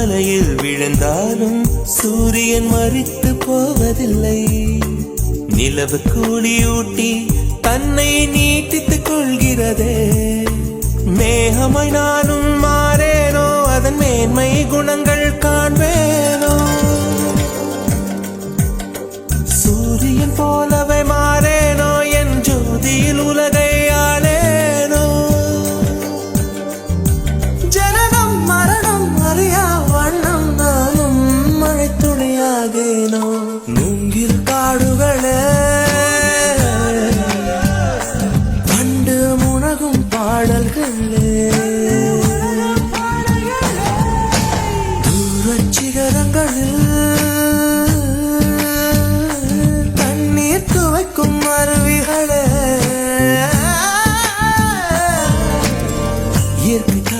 மலையில் விழுந்தாலும் சூரியன் மறித்து போவதில்லை. நிலவு கூலியூட்டி தன்னை நீட்டித்துக் கொள்கிறதே. மேகமாய் நானும் மாறேனோ அதன் மேன்மை குணங்கள் கா மூங்கில் காடுகளே. கண்டு முனகும் பாடல்களே. தூரச் சிகரங்களில் தண்ணீர் துவைக்கும் அருவிகளே. இயற்கை